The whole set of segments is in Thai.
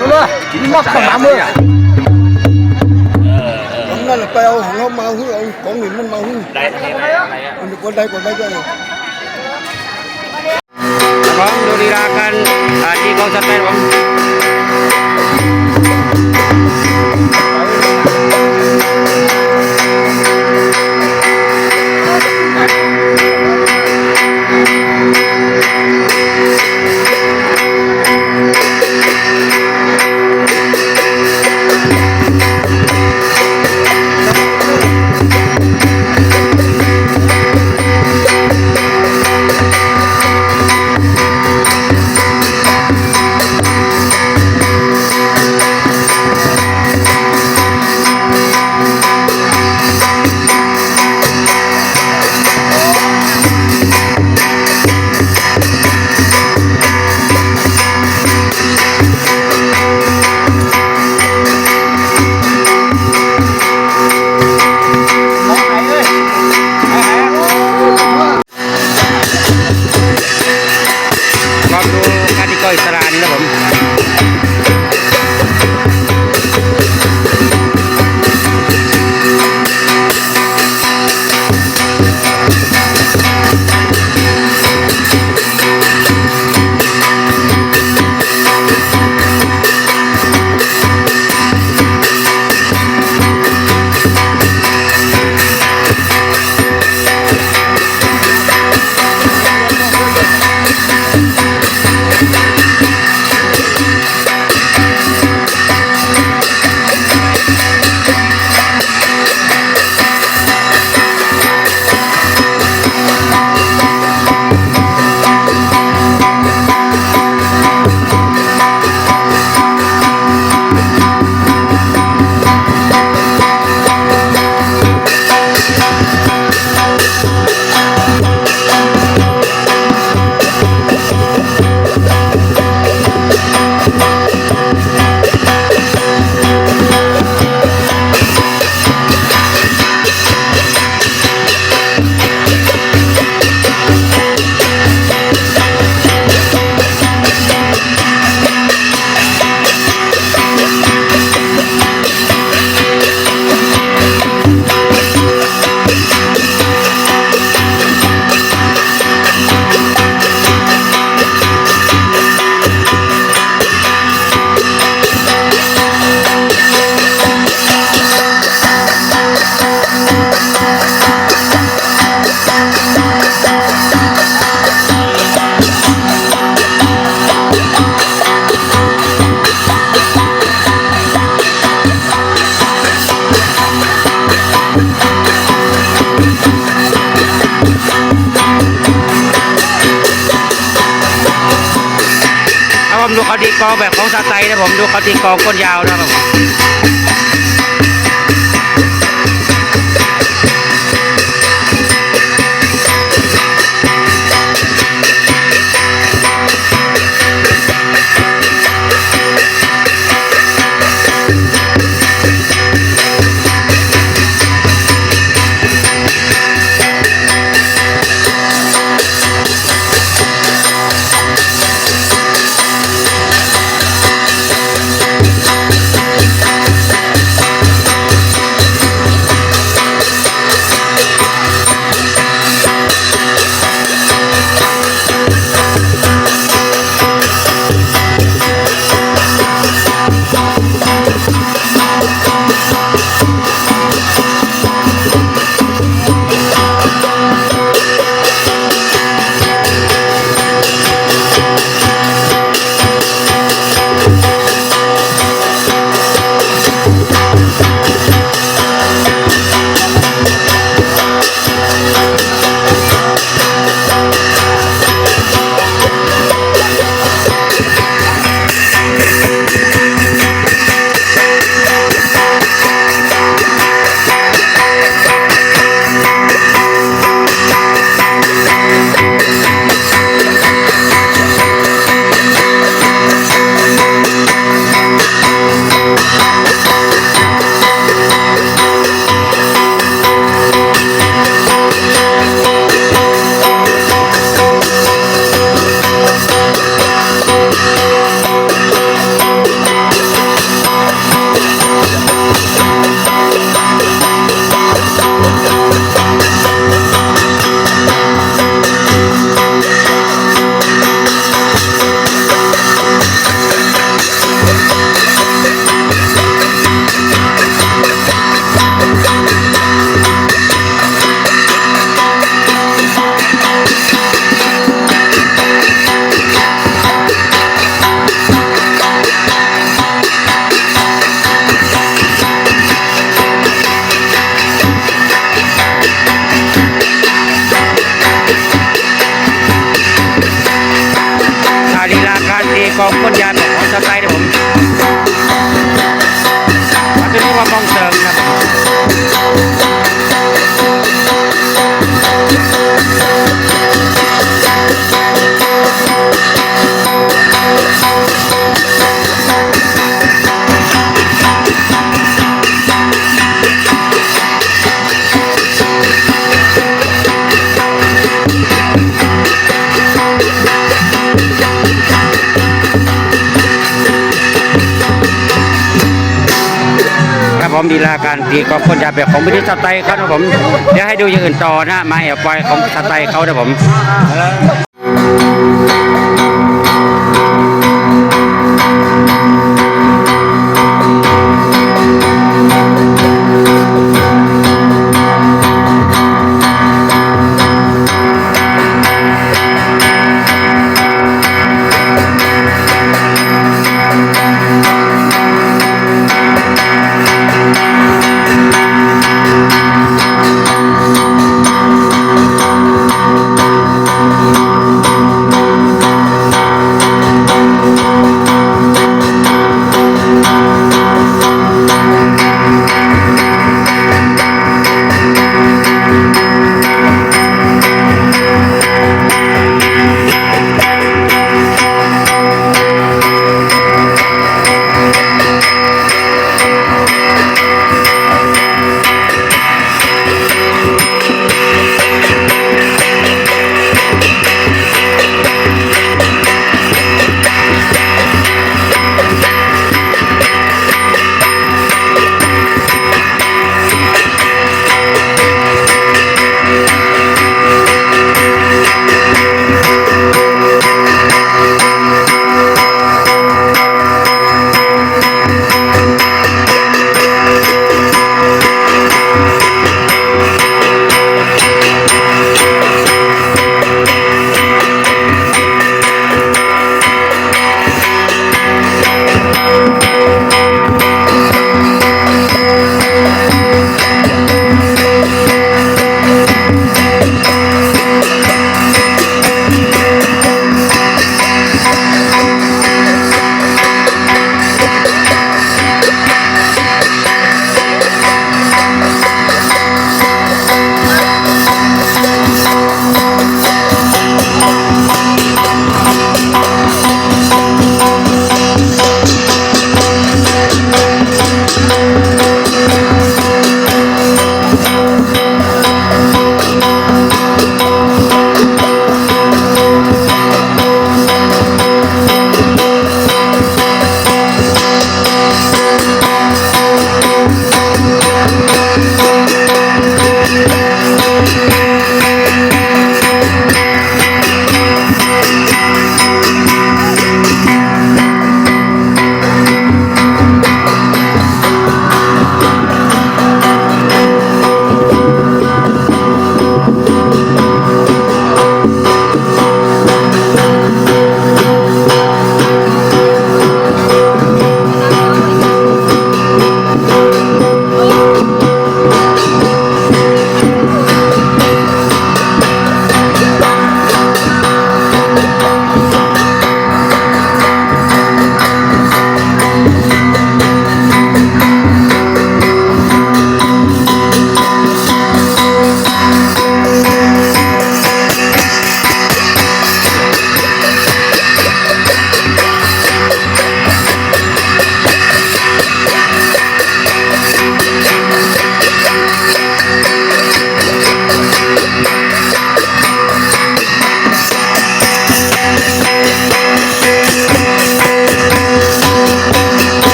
nó đó chính mắc hôm nay là tao ông hôm mau hứa ông có người mình mau hứa đây đây qua đây qua đây cho bóng đưa đi ra cân à, đi con sân bên bóng แบบของสไตล์นะผมดูเขาตีกองก้นยาวนะครับผม มดีลาการตีกองก้นยาแบบของพิธีสไตล์เขานะผมเดี๋ยวให้ดูอย่างอื่นต่อนะมาแอบไปของสไตล์เขานะผม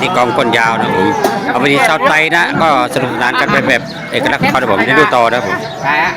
ตีกองก้นยาวนะผมเอาไปดีชาวไตนะ ก็สนุกสนานกันไปแบบเอกลักษณ์ของเขานะผมได้ดูต่อนะผมใช่ฮะ